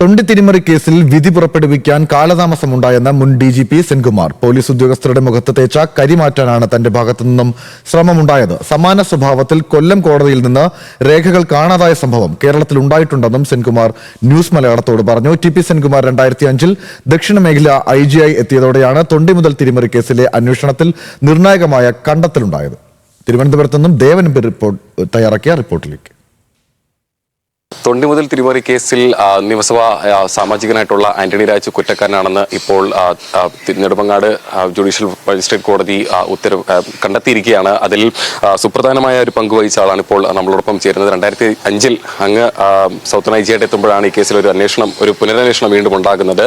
തൊണ്ടി തിരിമറി കേസിൽ വിധി പുറപ്പെടുവിക്കാൻ കാലതാമസമുണ്ടായെന്ന മുൻ D G P Senkumar. Police ഉദ്യോഗസ്ഥരുടെ മുഖത്ത് തേച്ച കരിമാറ്റാനാണ് തന്റെ ഭാഗത്തു നിന്നും ശ്രമമുണ്ടായത്. സമാന സ്വഭാവത്തിൽ കൊല്ലം കോടതിയിൽ നിന്ന് രേഖകൾ കാണാതായ സംഭവം കേരളത്തിൽ ഉണ്ടായിട്ടുണ്ടെന്നും സെൻകുമാർ ന്യൂസ് മലയാളത്തോട് പറഞ്ഞു. ടി പി സെൻകുമാർ രണ്ടായിരത്തി അഞ്ചിൽ ദക്ഷിണ മേഖല ഐ ജി ഐ എത്തിയതോടെയാണ് തൊണ്ടി മുതൽ തിരിമറി കേസിലെ അന്വേഷണത്തിൽ നിർണായകമായ കണ്ടെത്തലുണ്ടായത്. തിരുവനന്തപുരത്ത് നിന്നും ദേവൻ റിപ്പോർട്ട് തയ്യാറാക്കിയ റിപ്പോർട്ടിലേക്ക്. തൊണ്ടി മുതൽ തിരുമറി കേസിൽ നിയമസഭാ സാമാജികനായിട്ടുള്ള ആന്റണി രാജ് കുറ്റക്കാരനാണെന്ന് ഇപ്പോൾ നെടുമങ്ങാട് ജുഡീഷ്യൽ മജിസ്ട്രേറ്റ് കോടതി ഉത്തരവ് കണ്ടെത്തിയിരിക്കുകയാണ്. അതിൽ സുപ്രധാനമായ ഒരു പങ്ക് വഹിച്ച ആളാണ് ഇപ്പോൾ നമ്മളോടൊപ്പം ചേരുന്നത്. രണ്ടായിരത്തി അഞ്ചിൽ അങ്ങ് സൗത്ത് നൈജിയായിട്ട് എത്തുമ്പോഴാണ് ഈ കേസിൽ ഒരു അന്വേഷണം ഒരു പുനരന്വേഷണം വീണ്ടും ഉണ്ടാകുന്നത്.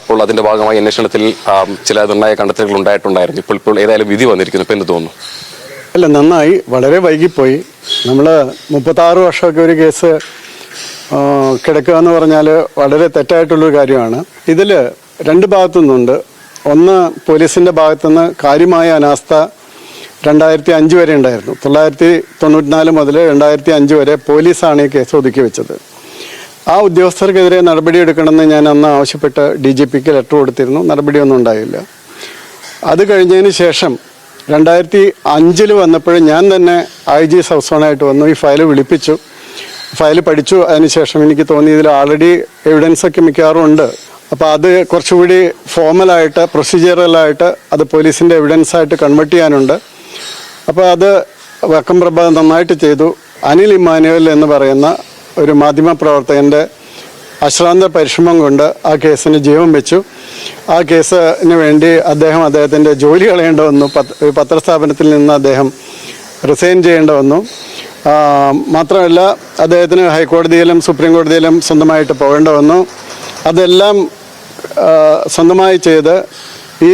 അപ്പോൾ അതിന്റെ ഭാഗമായി അന്വേഷണത്തിൽ ചില നിർണായ കണ്ടെത്തലുകൾ ഉണ്ടായിട്ടുണ്ടായിരുന്നു. ഇപ്പോൾ ഇപ്പോൾ ഏതായാലും വിധി വന്നിരിക്കുന്നു. ഇപ്പോൾ എന്ത് തോന്നുന്നു? അല്ല നന്നായി. വളരെ വൈകിപ്പോയി. നമ്മൾ മുപ്പത്താറ് വർഷമൊക്കെ ഒരു കേസ് കിടക്കുക എന്ന് പറഞ്ഞാൽ വളരെ തെറ്റായിട്ടുള്ളൊരു കാര്യമാണ്. ഇതിൽ രണ്ട് ഭാഗത്തു നിന്നുണ്ട് ഒന്ന് പോലീസിന്റെ ഭാഗത്തുനിന്ന് കാര്യമായ അനാസ്ഥ രണ്ടായിരത്തി അഞ്ച് വരെ ഉണ്ടായിരുന്നു. തൊള്ളായിരത്തി തൊണ്ണൂറ്റിനാല് മുതൽ രണ്ടായിരത്തി അഞ്ച് വരെ പോലീസാണ് ഈ കേസ് ഒതുക്കി വെച്ചത്. ആ ഉദ്യോഗസ്ഥർക്കെതിരെ നടപടിയെടുക്കണമെന്ന് ഞാൻ അന്ന് ആവശ്യപ്പെട്ട് ഡി ജി പിക്ക് ലെറ്റർ കൊടുത്തിരുന്നു. നടപടിയൊന്നും ഉണ്ടായില്ല. അത് കഴിഞ്ഞതിന് ശേഷം രണ്ടായിരത്തി അഞ്ചിൽ വന്നപ്പോൾ ഞാൻ തന്നെ ഐ ജി സൗസോണായിട്ട് വന്നു. ഈ ഫയൽ വിളിപ്പിച്ചു. ഫയൽ പഠിച്ചു അതിനുശേഷം എനിക്ക് തോന്നി ഇതിൽ ആൾറെഡി എവിഡൻസ് ഒക്കെ മിക്കവാറും ഉണ്ട്. അപ്പോൾ അത് കുറച്ചുകൂടി ഫോമലായിട്ട് പ്രൊസീജിയറലായിട്ട് അത് പോലീസിന്റെ എവിഡൻസ് ആയിട്ട് കൺവേർട്ട് ചെയ്യാനുണ്ട്. അപ്പോൾ അത് വക്കം പ്രഭ നന്നായിട്ട് ചെയ്തു. അനിൽ ഇമ്മാനുവൽ എന്ന് പറയുന്ന ഒരു മാധ്യമ പ്രവർത്തകന്റെ അശ്രാന്ത പരിശ്രമം കൊണ്ട് ആ കേസിന് ജീവൻ വെച്ചു. ആ കേസിന് വേണ്ടി അദ്ദേഹം അദ്ദേഹത്തിന്റെ ജോലി കളയേണ്ട വന്നു. പത്രസ്ഥാപനത്തിൽ നിന്ന് അദ്ദേഹം റിസൈൻ ചെയ്യേണ്ട വന്നു. മാത്രമല്ല അദ്ദേഹത്തിന് ഹൈക്കോടതിയിലും സുപ്രീം കോടതിയിലും സ്വന്തമായിട്ട് പോകേണ്ട വന്നു. അതെല്ലാം സ്വന്തമായി ചെയ്ത് ഈ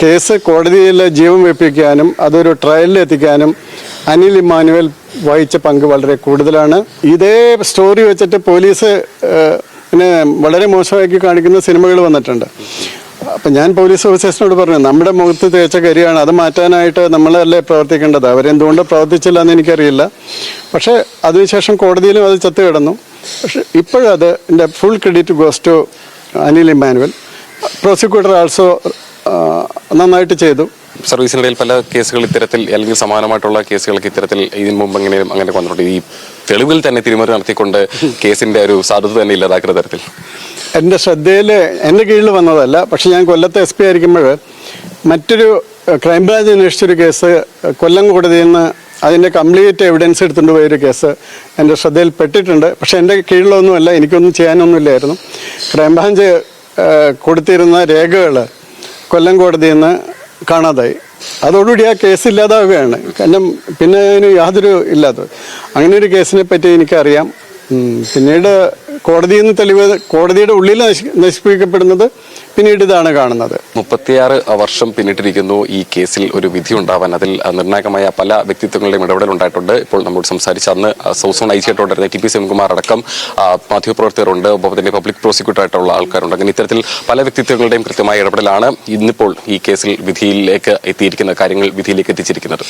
കേസ് കോടതിയിൽ ജീവൻ വെപ്പിക്കാനും അതൊരു ട്രയലിൽ എത്തിക്കാനും അനിൽ ഇമ്മാനുവൽ വഹിച്ച പങ്ക് വളരെ കൂടുതലാണ്. ഇതേ സ്റ്റോറി വെച്ചിട്ട് പോലീസ് പിന്നെ വളരെ മോശമാക്കി കാണിക്കുന്ന സിനിമകൾ വന്നിട്ടുണ്ട്. അപ്പം ഞാൻ പോലീസ് ഓഫീസേഴ്സിനോട് പറഞ്ഞു നമ്മുടെ മുഖത്ത് തേച്ച കരിയാണ് അത് മാറ്റാനായിട്ട് നമ്മളല്ലേ പ്രവർത്തിക്കേണ്ടത്? അവരെന്തുകൊണ്ട് പ്രവർത്തിച്ചില്ല എന്ന് എനിക്കറിയില്ല. പക്ഷേ അതിനുശേഷം കോടതിയിലും അത് ചത്തു കിടന്നു. പക്ഷേ ഇപ്പോഴത് എന്റെ full credit goes to Anil Emmanuel. Prosecutor also നന്നായിട്ട് ചെയ്തു. സർവീസിനിടയിൽ പല കേസുകൾ ഇത്തരത്തിൽ അല്ലെങ്കിൽ സമാനമായിട്ടുള്ള കേസുകൾക്ക് ഇത്തരത്തിൽ ഇതിനു മുമ്പ് എങ്ങനെയും അങ്ങനെ വന്നിട്ടുണ്ട്. ഈ തെളിവിൽ തന്നെ തിരിമറി നടത്തിക്കൊണ്ട് കേസിന്റെ ഒരു സാധുത തന്നെ ഇല്ലാതാക്കുന്ന തരത്തിൽ. എന്റെ ശ്രദ്ധയിൽ എന്റെ കീഴിൽ വന്നതല്ല പക്ഷെ ഞാൻ കൊല്ലത്തെ എസ് പി ആയിരിക്കുമ്പോൾ മറ്റൊരു ക്രൈംബ്രാഞ്ച് അന്വേഷിച്ചൊരു കേസ് കൊല്ലം കോടതിയിൽ നിന്ന് അതിന്റെ കംപ്ലീറ്റ് എവിഡൻസ് എടുത്തുകൊണ്ട് പോയൊരു കേസ് എന്റെ ശ്രദ്ധയിൽ പെട്ടിട്ടുണ്ട്. പക്ഷെ എന്റെ കീഴിലൊന്നുമല്ല എനിക്കൊന്നും ചെയ്യാനൊന്നുമില്ലായിരുന്നു. ക്രൈംബ്രാഞ്ച് കൊടുത്തിരുന്ന രേഖകൾ കൊല്ലം കോടതിയിൽ നിന്ന് കാണാതായി. അതോടുകൂടി ആ കേസ് ഇല്ലാതാവുകയാണ്. കാരണം പിന്നെ അതിന് യാതൊരു ഇല്ലാത്ത അങ്ങനെ ഒരു കേസിനെ പറ്റി എനിക്കറിയാം. പിന്നീട് കോടതിയിൽ നിന്ന് തെളിവ് കോടതിയുടെ ഉള്ളിൽ നശി- നശിപ്പിക്കപ്പെടുന്നത് പിന്നീട് ഇതാണ് കാണുന്നത്. മുപ്പത്തിയാറ് വർഷം പിന്നിട്ടിരിക്കുന്നു ഈ കേസിൽ ഒരു വിധി ഉണ്ടാവാൻ അതിൽ നിർണായകമായ പല വ്യക്തിത്വങ്ങളുടെയും ഇടപെടൽ ഉണ്ടായിട്ടുണ്ട്. ഇപ്പോൾ നമ്മോട് സംസാരിച്ച അന്ന് സൗസോൺ ഐ ജി ആയിട്ടുണ്ടായിരുന്ന ടി പി സെൻകുമാർ അടക്കം മാധ്യമപ്രവർത്തകരുണ്ട്. ഒപ്പം തന്നെ പബ്ലിക് പ്രോസിക്യൂട്ടർ ആയിട്ടുള്ള ആൾക്കാരുണ്ട്. അങ്ങനെ ഇത്തരത്തിൽ പല വ്യക്തിത്വങ്ങളുടെയും കൃത്യമായ ഇടപെടലാണ് ഇന്നിപ്പോൾ ഈ കേസിൽ വിധിയിലേക്ക് എത്തിയിരിക്കുന്ന കാര്യങ്ങൾ വിധിയിലേക്ക് എത്തിച്ചിരിക്കുന്നത്.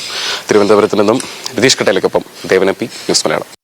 തിരുവനന്തപുരത്ത് നിന്നും രതീഷ് കട്ടേലക്കൊപ്പം ദേവനപ്പി ന്യൂസ് മലയാളം.